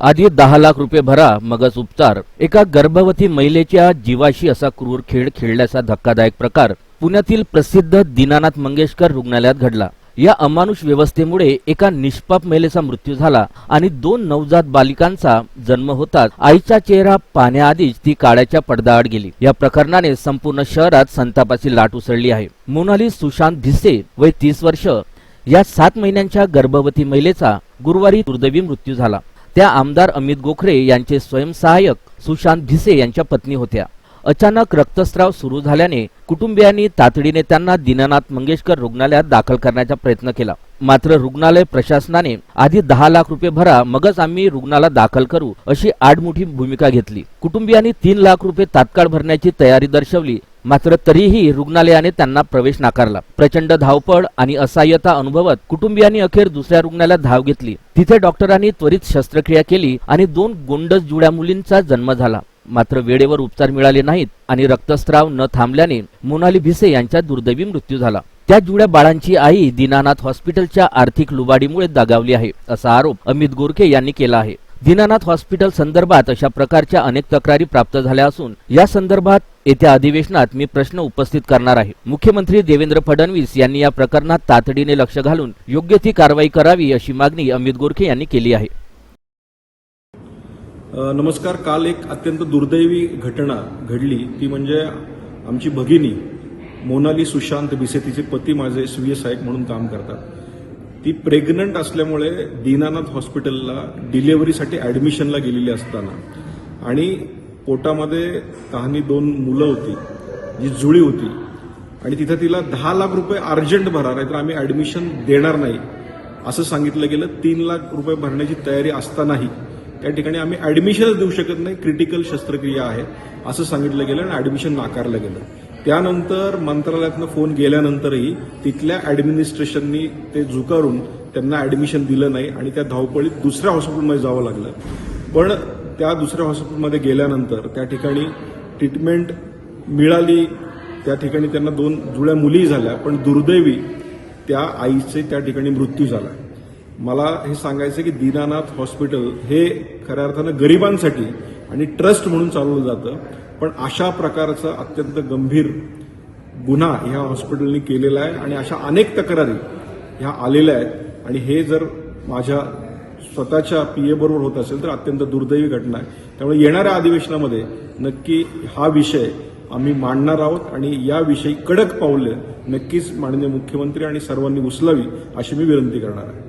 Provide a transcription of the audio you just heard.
आधी दहा लाख रुपये भरा मगच उपचार. एका गर्भवती महिलेच्या जीवाशी असा क्रूर खेळ खेळल्याचा धक्कादायक प्रकार पुण्यातील प्रसिद्ध दीनानाथ मंगेशकर रुग्णालयात घडला. या अमानुष व्यवस्थेमुळे एका निष्पाप महिलेचा मृत्यू झाला आणि दोन नवजात बालिकांचा जन्म होताच आईचा चेहरा पाहण्याआधीच ती काळ्याच्या पडदाआड गेली. या प्रकरणाने संपूर्ण शहरात संतापाची लाट उसळली आहे. मोनाली सुशांत भिसे वय तीस वर्ष. या सात महिन्यांच्या गर्भवती महिलेचा गुरुवारी दुर्दैवी मृत्यू झाला. त्या आमदार अमित गोखरे यांचे स्वयंसहाय्यक सुशांत भिसे यांच्या पत्नी होत्या. अचानक रक्तस्राव सुरू झाल्याने कुटुंबियांनी तातडीने त्यांना दीनानाथ मंगेशकर रुग्णालयात दाखल करण्याचा प्रयत्न केला. मात्र रुग्णालय प्रशासनाने आधी दहा लाख रुपये भरा मगच आम्ही रुग्णाला दाखल करू अशी आडमुठी भूमिका घेतली. कुटुंबियांनी तीन लाख रुपये तात्काळ भरण्याची तयारी दर्शवली मात्र तरीही रुग्णालयाने त्यांना प्रवेश नाकारला. प्रचंड धावपळ आणि असहाय्यता अनुभवत कुटुंबियांनी अखेर दुसऱ्या रुग्णालयात धाव घेतली. तिथे डॉक्टरांनी त्वरित शस्त्रक्रिया केली आणि दोन गोंडस जुळ्या मुलींचा जन्म झाला. मात्र वेळेवर उपचार मिळाले नाहीत आणि रक्तस्राव न थांबल्याने मोनाली भिसे यांचा दुर्दैवी मृत्यू झाला. त्या जुळ्या बाळांची आई दीनानाथ हॉस्पिटलच्या आर्थिक लुबाडीमुळे दगावली आहे असा आरोप अमित गोरखे यांनी केला आहे. दीनानाथ हॉस्पिटल संदर्भात अशा प्रकारच्या अनेक तक्रारी प्राप्त झाल्या असून या संदर्भात येत्या अधिवेशनात मी प्रश्न उपस्थित करणार आहे. मुख्यमंत्री देवेंद्र फडणवीस यांनी या प्रकरणात तातडीने लक्ष घालून योग्य ती कारवाई करावी अशी मागणी अमित गोरखे यांनी केली आहे. नमस्कार. काल एक अत्यंत दुर्दैवी घटना घडली. ती म्हणजे आमची भगिनी मोनाली सुशांत भिसे तिचे पती माझे स्वीय सहाय्यक म्हणून काम करतात. ती प्रेग्नंट असल्यामुळे दीनानाथ हॉस्पिटलला डिलेव्हरीसाठी ॲडमिशनला गेलेली असताना आणि पोटामध्ये तहानी दोन मुलं होती जी जुळी होती. आणि तिथं तिला दहा लाख रुपये अर्जंट भरा नाहीतर आम्ही ॲडमिशन देणार नाही. असं सांगितलं गेलं. तीन लाख रुपये भरण्याची तयारी असतानाही त्या ठिकाणी आम्ही ॲडमिशनच देऊ शकत नाही. क्रिटिकल शस्त्रक्रिया आहे असं सांगितलं गेलं आणि ॲडमिशन नाकारलं गेलं. त्यानंतर मंत्रालयातनं फोन गेल्यानंतरही तिथल्या ॲडमिनिस्ट्रेशननी ते झुकारून त्यांना ॲडमिशन दिलं नाही आणि त्या धावपळीत दुसऱ्या हॉस्पिटलमध्ये जावं लागलं. पण त्या दुसऱ्या हॉस्पिटलमध्ये गेल्यानंतर त्या ठिकाणी ट्रीटमेंट मिळाली. त्या ठिकाणी त्यांना दोन जुळ्या मुली झाल्या पण दुर्दैवी त्या आईचे त्या ठिकाणी मृत्यू झाला. मला हे सांगायचं की दीनानाथ हॉस्पिटल हे खऱ्या अर्थानं गरिबांसाठी आणि ट्रस्ट म्हणून चालवलं जातं पण अशा प्रकारचा अत्यंत गंभीर गुन्हा ह्या हॉस्पिटलनी केलेला आहे आणि अशा अनेक तक्रारी ह्या आलेल्या आहेत. आणि हे जर माझ्या स्वतःच्या पीए बरोबर होत असेल तर अत्यंत दुर्दैवी घटना आहे. त्यामुळे येणाऱ्या अधिवेशनामध्ये नक्की हा विषय आम्ही मांडणार आहोत आणि याविषयी कडक पावलं नक्कीच माननीय मुख्यमंत्री आणि सर्वांनी उचलावी अशी मी विनंती करणार आहे.